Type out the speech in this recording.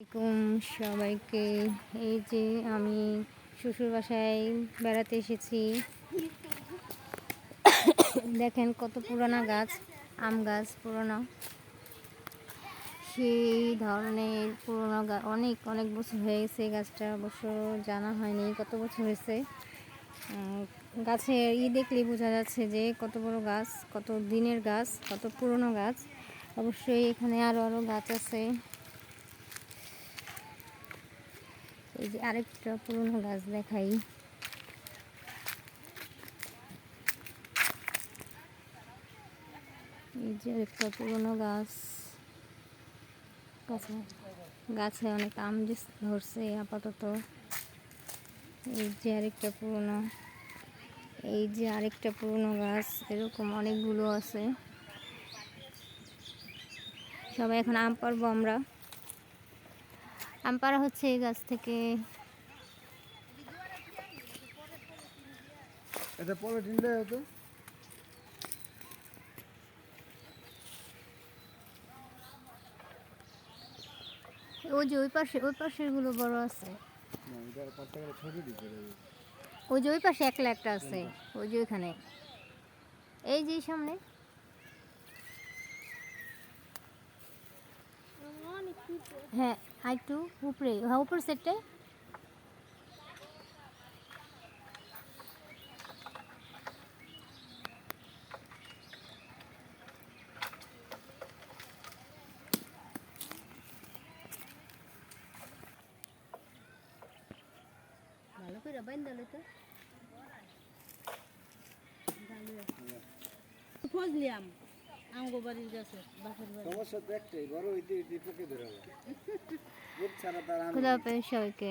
আসসালামাইকুম সবাইকে। এই যে আমি শ্বশুর বাসায় বেড়াতে এসেছি। দেখেন কত পুরানা গাছ, আম গাছ পুরনো। সেই ধরনের পুরনো গাছ অনেক অনেক বছর হয়ে গেছে গাছটা, অবশ্য জানা হয়নি কত বছর হয়েছে। গাছের ই দেখলেই বোঝা যাচ্ছে যে কত বড় গাছ, কত দিনের গাছ, কত পুরনো গাছ। অবশ্যই এখানে আরও আরও গাছ আছে। এই যে আরেকটা পুরনো গাছ দেখাই। এই যে একটা পুরনো গাছ। গাছে গাছে অনেক আম ধরছে আপাতত। এই যে আরেকটা পুরনো, এই যে আরেকটা পুরনো গাছ, এরকম অনেকগুলো আছে। সবাই এখন আম পারব আমরা। আম পাড়া হচ্ছে এই গাছ থেকে। এটা পলিথিন দেয় তো ওই যে ওই পাশে ওই পাশেরগুলো বড় আছে। ওই যে ওই পাশে একলা একটা আছে ওই যে ওইখানে। এই যে সামনে। হ্যাঁ আইটু উপরে হ্যাঁ উপর সেটে ভালো করে বাইন্দালে তো ফজলিয়াম আমগো বাড়ির গাছে বাপের বাড়ি। সমস্যা তো একটাই বড় হইতে হইতে পোকে ধরে খুব ছাড়া তার সবাইকে।